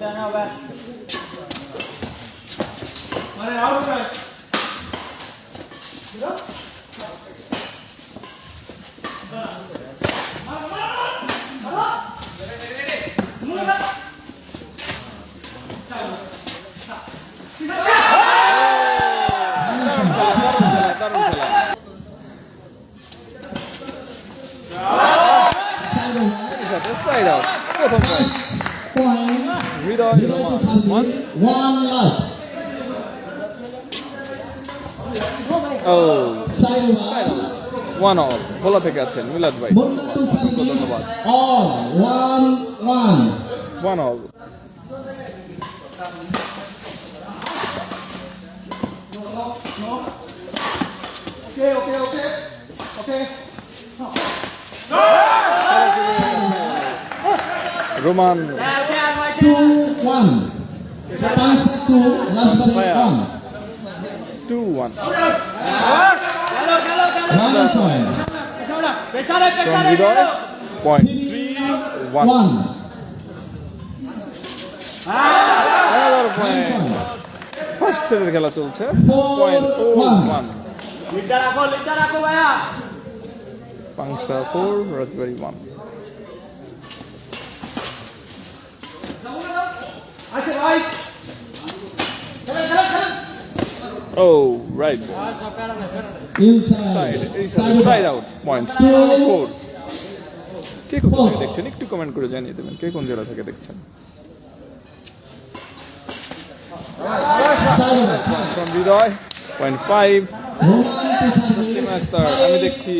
দারুণ খেলা Side over. সাথে সাইড আউট প্রথম point Point. Roman service. One love. ও. ওয়ান অল ভোলা থেকে আছেন মিলাদ ভাই Munna অসংখ্য ধন্যবাদ All. One. One. One all Roman Two. One. Pangsha two. Raspberry Fire. one. Two one One point. From Hridoy point Three. One first সেটের খেলা চলছে point one Pangsha four Rajbari one ও right Inside. Side Side side over. Out point Two. Four কে কোথা Four. থেকে দেখছেন? একটু comment করে জানিয়ে দেবেন কে কোন জেলা থেকে দেখছেন? হৃদয় পয়েন্ট ফাইভ আমি দেখছি.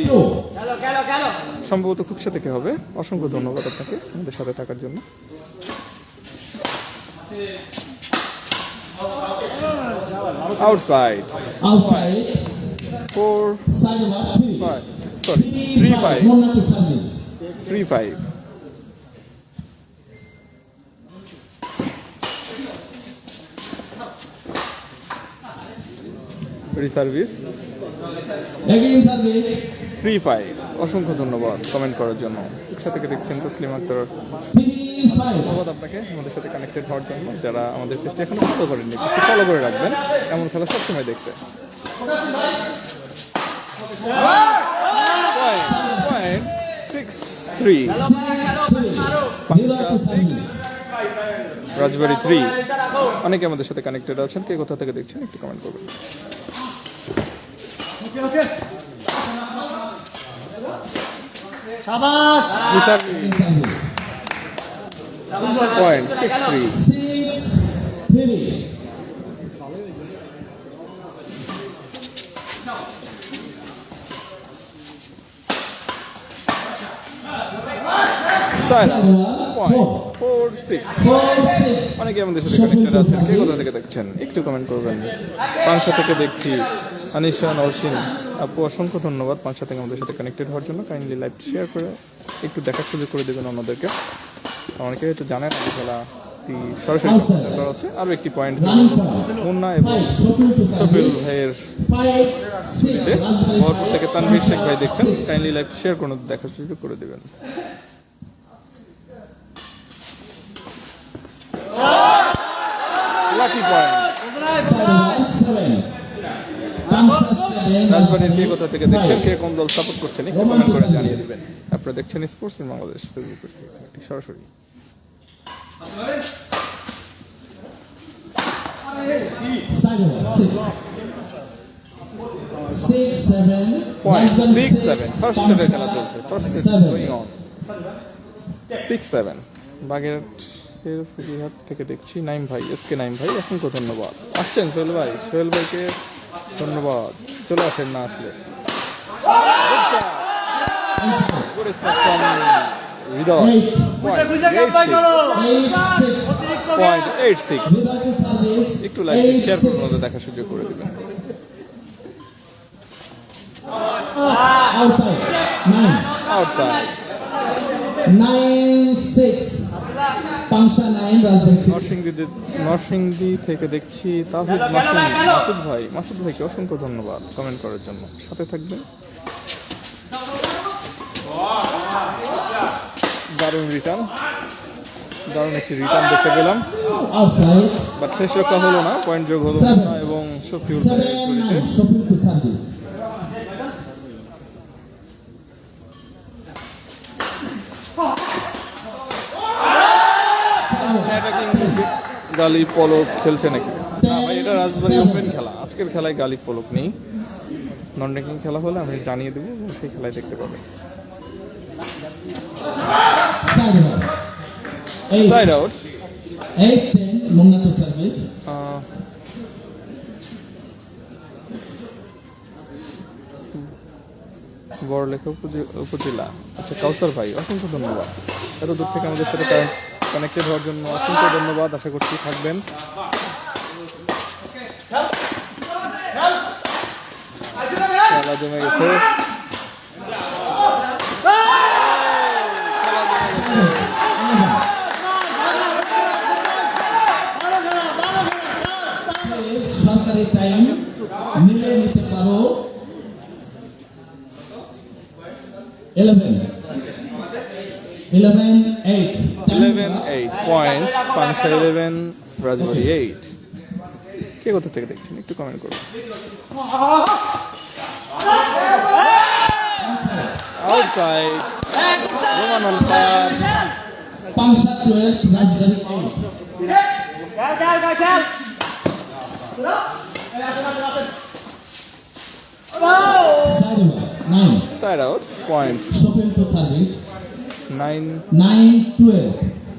সম্ভবত খুবসা থেকে হবে? অসংখ্য ধন্যবাদ আপনাকে আমাদের সাথে থাকার জন্য। Outside. Outside. Four. Side what? Three. Five. Sorry. Three, three five. five. Three five. Reservice. Again service. Three five. অসংখ্য ধন্যবাদ কমেন্ট করার জন্য। একসাথে থেকে দেখছেন তসলিম আক্তার। ধন্যবাদ আপনাকে আমাদের সাথে কানেক্টেড হওয়ার জন্য, যারা আমাদের পেজটি এখনও ফলো করেননি, পেজটি ফলো করে রাখবেন, এমন খেলা সবসময় দেখতে. রাজবাড়ি থ্রি অনেকে আমাদের সাথে কানেক্টেড আছেন, কে কোথা থেকে দেখছেন একটু কমেন্ট করবেন। পয়েন্ট সিক্স থ্রি অনেকে আমাদের সাথে কানেক্টেড আছেন কে কোথা থেকে দেখছেন? একটু কমেন্ট করবেন। পাংশা থেকে দেখছি। আনিশা নরসিন আপু অসংখ্য ধন্যবাদ পাঁচ থেকে আমাদের সাথে কানেক্টেড হওয়ার জন্য। কাইন্ডলি লাইভ শেয়ার করে একটু দেখার সুযোগ করে দেবেন অন্যদেরকে। অনেকে হয়তো জানেন খেলাটি সরাসরি করা হচ্ছে। আরও একটি পয়েন্ট মুন্না এবং সবিল ভাইয়ের. ভরপুর থেকে তানভীর শেখ ভাই দেখছেন। কাইন্ডলি লাইভ শেয়ার করে দেখার সুযোগ করে দেবেন। Lucky point. রাজবাড়ির কে কোথা থেকে দেখছেন. কে কোন দল সাপোর্ট করছেন একটু কমেন্ট করে জানিয়ে দিবেন আপনারা দেখছেন sports in Bangladesh Facebook page থেকে সরাসরি Six. Seven. six. খেলা চলছে Seven. বাগেরহাট এর থেকে দেখছি নাইম ভাই এস কে নাইম ভাই অসংখ্য ধন্যবাদ আসছেন সোহেল ভাই সোহেল ভাইকে ধন্যবাদ চলে আসেন না আসলে একটু লাইক শেয়ার করুন দেখা সুযোগ করে দিবেন Outside. Nine. Outside. Nine six. Narsingdi Narsingdi থেকে দেখছি তাহিদ মাসুদ। মাসুদ ভাই মাসুদ ভাইকে অসংখ্য ধন্যবাদ কমেন্ট করার জন্য। সাথে থাকবেন। দারুণ রিটার্ন দারুণ একটি রিটার্ন দেখতে পেলাম। বাট শেষ রক্ষা হলো না পয়েন্ট যোগ হলো না এবং শফিউল Seven চুরিতে nine. Shopping to service. Attacking গালি পলক খেলছে নাকি? না ভাই এটা রাজবাড়ি ওপেন খেলা। আজকের খেলায় গালি পলক নেই। নন র্যাঙ্কিং খেলা হলে আমি জানিয়ে দেবো সেই খেলায় দেখতে পাবে. সাইড আউট বড়লেখা উপজে- উপজেলা। আচ্ছা কাউসার ভাই অসংখ্য ধন্যবাদ। এত দূর থেকে আমাদের সাথে কানেক্টেড হওয়ার জন্য অসংখ্য ধন্যবাদ। আশা করছি থাকবেন। খেলা জমে গেছে। সরকারি টাইম নিলে নিতে পারো। Point Pangsha eleven Rajbari eight কে কোথা থেকে দেখছেন? একটু কমেন্ট করুন। Outside Roman on fire Pangsha Rajbari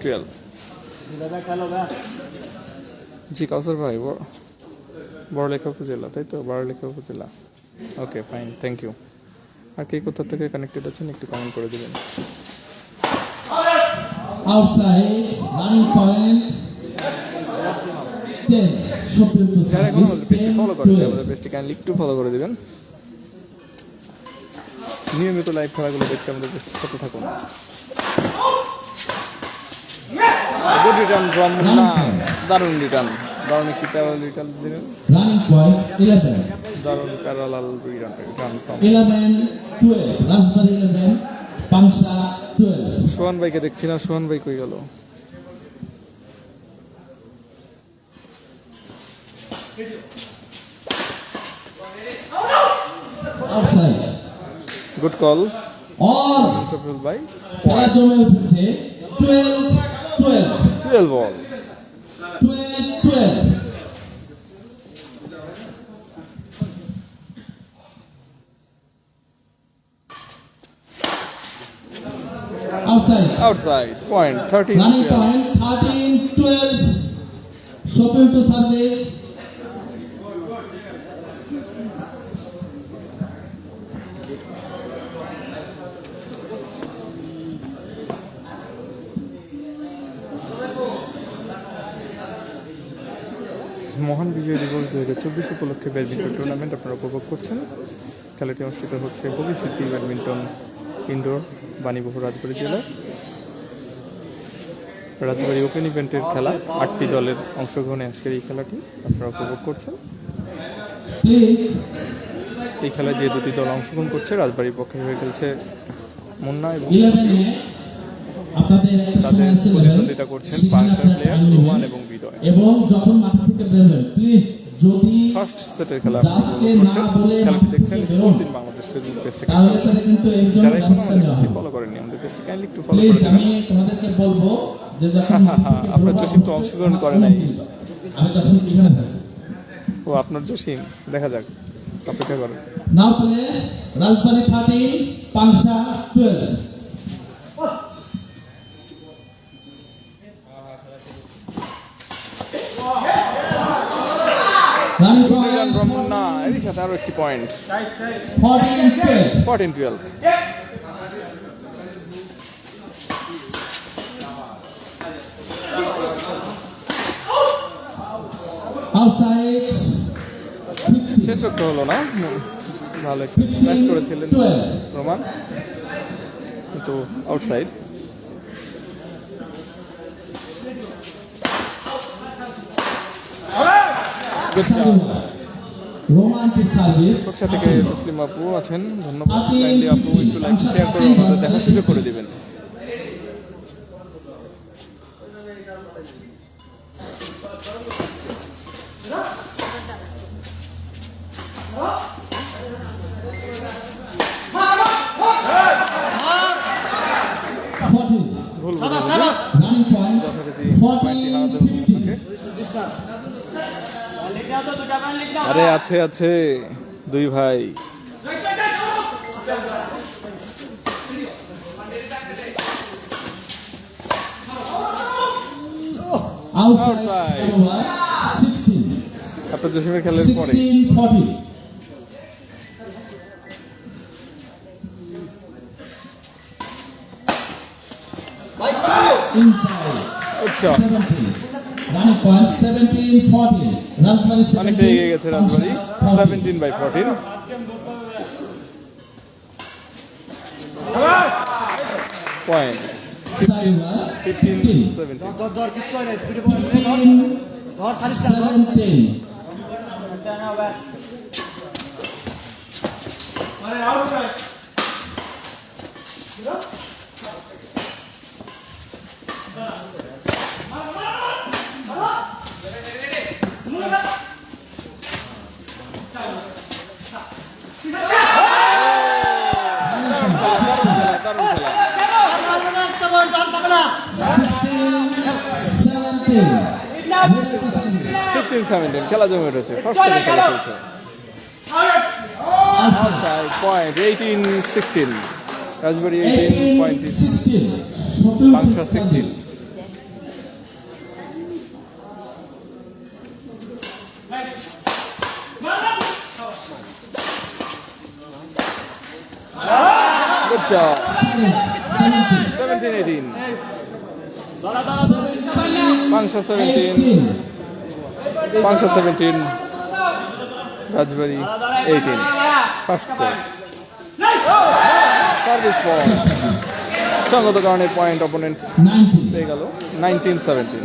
twelve ji Kawsar ভাই বড়- বড়লেখা উপজেলা তাই তো? বড়লেখা উপজেলা। ওকে ফাইন থ্যাংক ইউ আর কে কোথা থেকে কানেক্টেড আছেন একটু কমেন্ট করে দেবেন। আউটসাইড রানিং পয়েন্ট যারা এখন সার্ভিস আমাদের পেজটি ফলো করেন টুয়েলভ আমাদের পেজটি কাইন্ডলি একটু ফলো করে দিবেন। নিয়মিত লাইভ খেলাগুলো দেখতে আমাদের সাথে থাকুন। গুড রিটার্ন ফ্রম না দারুণ রিটার্ন দারুণ একটি প্যারাল রিটার্ন দিলেন দারুণ parallel return return from Sohan ভাইকে দেখছি না সোহান ভাই কই গেল? গুড কল অর ভাই খেলা জমে উঠেছে twelve twelve twelve ball twelve twelve outside outside point thirteen running point thirteen twelve shopping to service মহান বিজয় দিবস দু হাজার চব্বিশ উপলক্ষে ব্যাডমিন্টন টুর্নামেন্ট আপনারা উপভোগ করছেন। খেলাটি অনুষ্ঠিত হচ্ছে ভবিষ্যতি ব্যাডমিন্টন ইনডোর বাণীবহ রাজবাড়ি জেলায় রাজবাড়ি ওপেন ইভেন্টের খেলা, আটটি দলের অংশগ্রহণে আজকের এই খেলাটি আপনারা উপভোগ করছেন। এই খেলায় যে দুটি দল অংশগ্রহণ করছে, রাজবাড়ির পক্ষে হয়ে খেলছে মুন্না এবং তাদের প্রতিদ্বন্দ্বিতা করছেন প্লেয়ার রোমান এবং বিদয়। এবং যখন মাঠে থেকে বেরোবেন প্লিজ যদি ফার্স্ট সেটের খেলা খেলাটি দেখছেন থেকে বেরোন। Sports in Bangladesh Facebook page থেকে। তাহলে তাহলে কিন্তু এর যারা এখন আমাদের পেজটি ফলো করেননি আমাদের পেজটি কাইন্ডলি একটু ফলো প্লিজ করে দেবেন। আমি তোমাদেরকে বলব যে যখন আপনার জসিম তো অংশগ্রহণ করে নাই। আমি তখন এখানে থাকব। ও আপনার জসিম দেখা যাক অপেক্ষা করেন। Now play Rajbari thirteen Pangsha twelve রানি পয়েন্ট না এরই সাথে আরও একটি point fourteen twelve fourteen twelve outside শেষ রক্ষা হলো না? ভালো একটু করেছিলেন রোমান। কিন্তু আউটসাইড রোমান্টিক থেকে তসলিম আপু আছেন। ধন্যবাদ। কাইন্ডলি আপু একটু লাইক শেয়ার করে আমাদের দেখা করে দিবেন। ভুল রানিং পয়েন্ট 40 50 আরে আছে আছে। দুই ভাই। আপনার পরে। আচ্ছা। রামপাল 17 14 রাজবাড়ি 17 অনেকটা এগিয়ে গেছে রাজবাড়ি 17 বাই 14 পয়েন্ট সাইবা 15 17 দর দর কিছু 17 সিক্সটিন সেভেন্টিন খেলা জমে উঠেছে ফার্স্ট থেকে খেলা চলছে। Point eighteen sixteen Rajbari eighteen point Pangsha sixteen Good job. 17 18. Bangsha পাঁচশো সেভেন্টিন রাজবাড়ি এইটিন পাঁচশো সার্ভিস পয়েন্ট সঙ্গত কারণে পয়েন্ট অপোনেন্ট পেয়ে গেল নাইনটিন সেভেন্টিন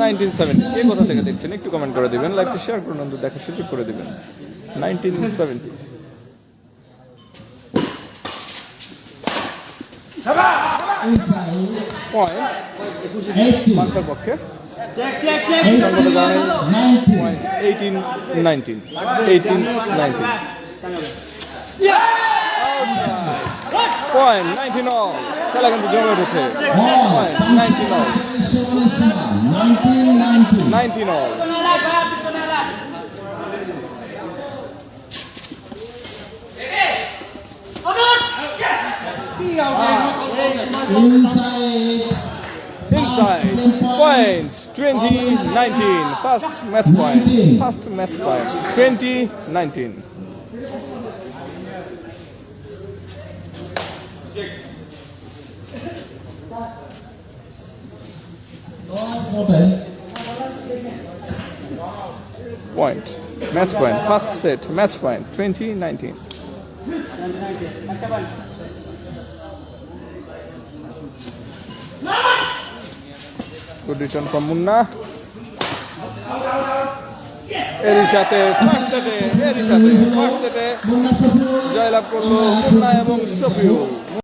নাইনটিন সেভেন্টিন এই কোথা থেকে দেখছেন? একটু কমেন্ট করে দেবেন লাইকটি শেয়ার করুন অন্তত দেখার সুযোগ করে দেবেন। নাইনটিন সেভেন্টিন পয়েন্ট একুশে পক্ষে। Eighteen nineteen eighteen nineteen point nineteen all খেলা কিন্তু জমে উঠেছে। Nineteen all. Nineteen all Inside. Inside. Point. 2019. First match point. First match point. 2019. Open. Point. Match point. First set. Match point. 2019. Return from Munna. এরই সাথে first সেটে এরই সাথে first সেটে মুন্না জয়লাভ করল মুন্না এবং শফিউল